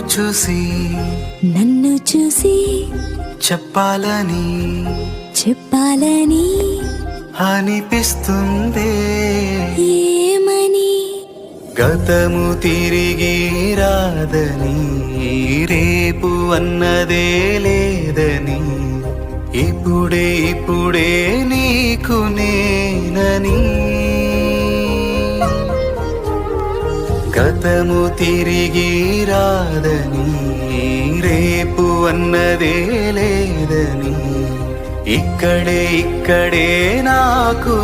చూసి నన్ను చూసి చెప్పాలని చెప్పాలని అనిపిస్తుందే. ఏమని? గతము తిరిగి రాదని రేపు అన్నదే లేదని ఇప్పుడే ఇప్పుడే నీకు నేనని. గతము తిరిగి రాదని రేపు అన్నదే లేదని ఇక్కడే ఇక్కడే నాకు